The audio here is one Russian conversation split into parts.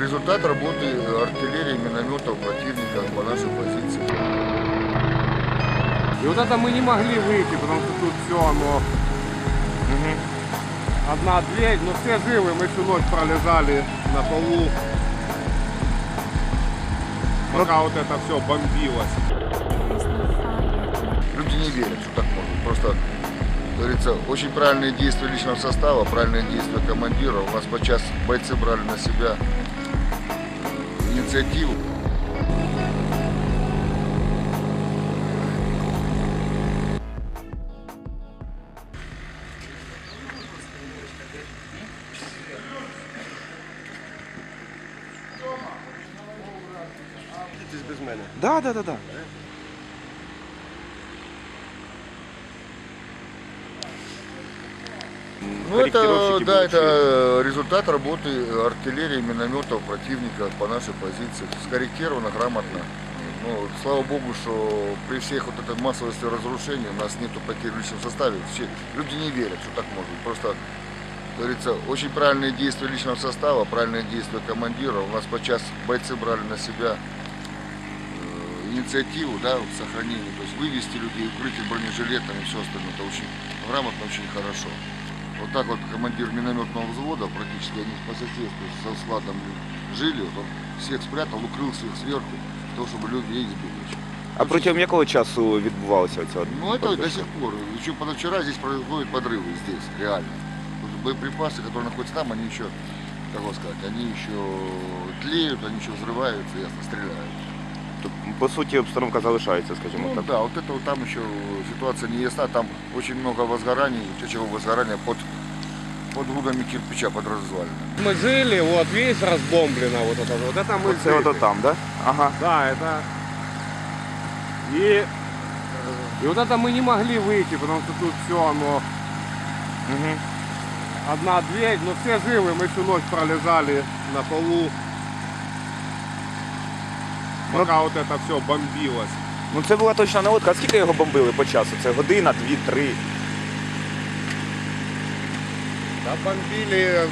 Результат работы артиллерии, минометов противника по нашей позиции. И вот это мы не могли выйти, потому что тут все оно... Одна дверь, но все живы, мы всю ночь пролежали на полу. Пока вот это все бомбилось. Люди не верят, что так можно. Просто, говорится, очень правильные действия личного состава, правильные действия командира. У нас подчас бойцы брали на себя мене. Да, да, да, да. Ну, это, да, это результат работы артиллерии, минометов противника по нашей позиции. Скорректировано, грамотно. Ну, слава богу, что при всех вот этой массовости разрушений у нас нету потерь в личном составе. Все, люди не верят, что так может. быть. Просто, как говорится, очень правильные действия личного состава, правильные действия командира. У нас подчас бойцы брали на себя э, инициативу, да, вот сохранение, то есть вывести людей, укрыть их бронежилетами и все остальное. Это очень грамотно, очень хорошо. Вот так вот командир минометного взвода, практически они по соседству со складом жили, вот он всех спрятал, укрылся их сверху, для того, чтобы люди не избили. А протягом якого часу відбувалося оця? Ну это до сих пор. Еще позавчера здесь происходят подрывы здесь, реально. Вот боеприпасы, которые находятся там, они еще, как вам сказать, они еще тлеют, они еще взрываются, ясно, стреляют. По суті, обстановка залишається, скажімо Ну так. да, вот это вот там еще ситуация не ясна, там очень много возгораний, чего возгорания под, под грудами кирпича, под развалинами. Мы жили, вот весь разбомблено вот это вот. Это мы Оце жили. ото там, да? Ага. Да, это... И... И вот это мы не могли выйти, потому что тут все оно... Угу. Одна дверь, но все живы, мы всю ночь пролежали на полу. Пока вот это все бомбилось. Ну це була точна наводка. А скільки його бомбили по часу? Це година, дві, три. Да бомбили э,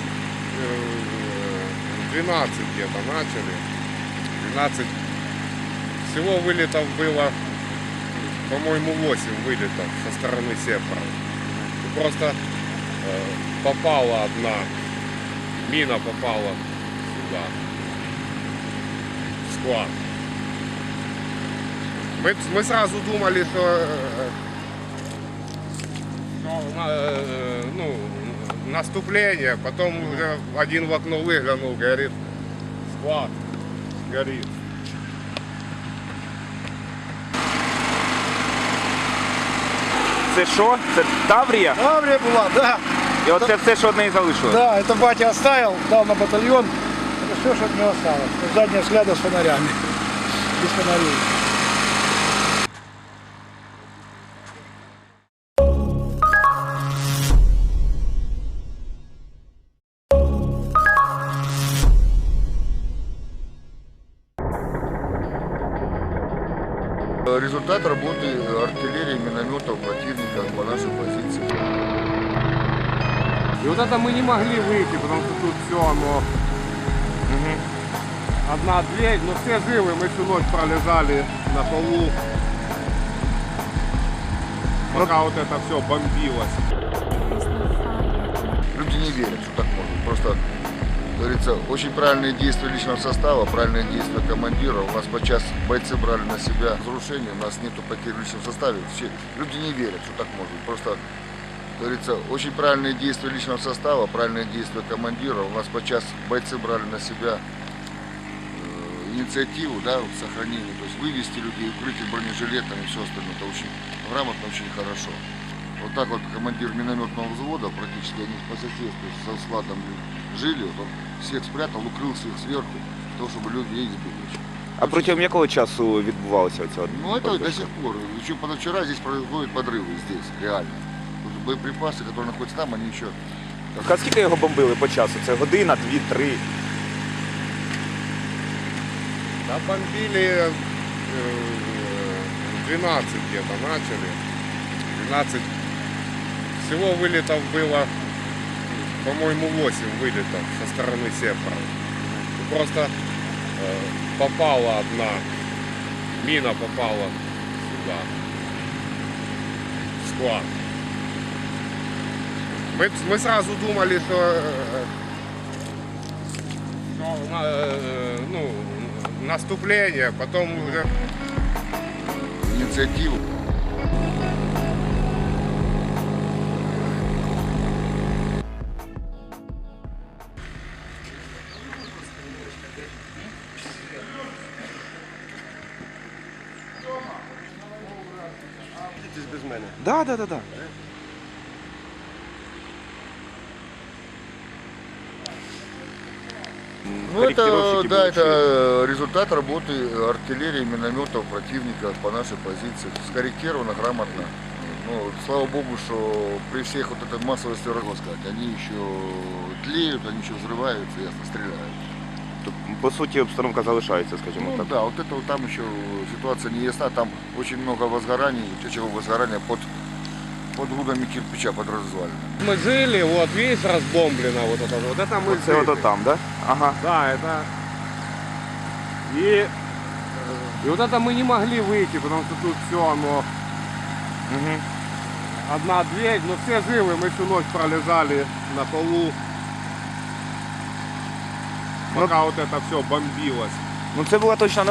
12 где-то начали. 12. Всего вылетов было, по-моему, 8 вылетов со стороны Сепара. Просто э, попала одна, мина попала сюда, в склад. Мы, мы сразу думали, что, э, э, ну, наступление, потом уже один в окно выглянул, говорит, склад горит. Це що? Це Таврія? Таврия была, да. І оце все, що одне і залишилось. Да, это батя оставил, дал на батальон. Это все, что от него осталось. Вот Задняя взгляда с фонарями. Без фонарей. Результат работы артиллерии, минометов противника по нашей позиции. И вот это мы не могли выйти, потому что тут все оно... Одна дверь, но все живы, мы всю ночь пролежали на полу. Пока вот это все бомбилось. Люди не верят, что так можно. Просто, говорится, очень правильные действия личного состава, правильные действия командира. У нас подчас бойцы брали на себя разрушение, у нас нету потерь в личном составе. Все, люди не верят, что так быть. Просто, говорится, очень правильные действия личного состава, правильные действия командира. У нас подчас бойцы брали на себя э, инициативу, да, сохранение, то есть вывести людей, укрыть их бронежилетами и все остальное. Это очень грамотно, очень хорошо. Вот так вот командир минометного взвода, практически они по соседству со складом жили, вот он всех спрятал, укрылся их сверху, для того, чтобы люди не избили. А протягом якого часу відбувалося оця? Ну это до сих пор. Еще позавчера здесь происходят подрывы здесь, реально. Вот боеприпасы, которые находятся там, они еще А скільки його бомбили по часу? Це година, дві, три. Да бомбили э, 12 где-то начали. 12. Всего вылетов было, по-моему, 8 вылетов со стороны Сепара. Просто э, попала одна, мина попала сюда, склад. Мы, мы сразу думали, что, э, что э, ну, наступление, потом уже Инициативу. Мене. Да, да, да, да. Ну это, да, это результат работы артиллерии, минометов противника по нашей позиции. Скорректировано, грамотно. Ну, слава богу, что при всех вот этой массовости, можно сказать, они еще тлеют, они еще взрываются, ясно, стреляют Тобто, По суті, обстановка залишається, скажімо Ну так. да, вот это вот там еще ситуация не ясна, там очень много возгораний, чего возгорания под, под грудами кирпича, под развалинами. мы жили, вот видишь, разбомблено вот это, вот это мы Це жили. ото там, да? Ага. Да, это... И, и вот это мы не могли выйти, потому что тут все, оно, Угу. одна дверь, но все живы, мы всю ночь пролежали на полу, пока вот это все бомбилось. Ну це була точно